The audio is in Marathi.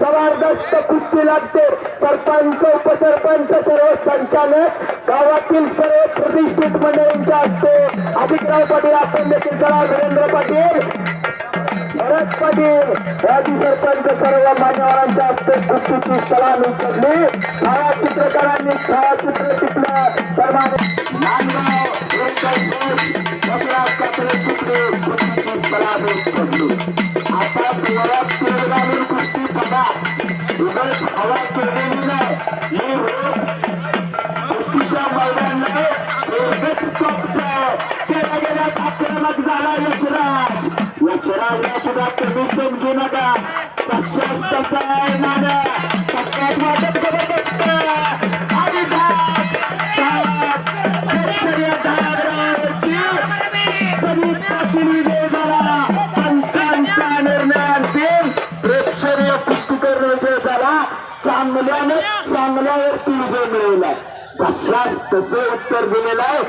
जबरदस्त कुस्ती लागते. सरपंच उपसरपंच सर्व संचालक गावातील सर्व प्रतिष्ठित मंडळींच्या हस्ते अधिकराव पाटील आपण देखील चला वीरेंद्र पाटील. भरत पाटील राजू सरपंच सर्व मान्यवरांच्या हस्ते कुस्तीची सलामी करली छायाचित्रकारांनी छायाचित्र टिपलं. सन्मान नांदगाव आता डोळ्यात तेल घालून कुस्ती बघा उगाच हवा केलेली नाही रोज कुस्तीच्या टॉपचं केला आक्रमक झाला यशराज यशराजला सुद्धा कमी समजू नका तशाच तसा आहे नाना वाटत जबरदस्त समीप पाटील विजय झाला पंचांचा निर्णय प्रेक्षणीय पुस्तकर विजय झाला चांगल्याने चांगल्यावरती विजय मिळवलाय. तशाच तसं उत्तर दिलेलं आहे.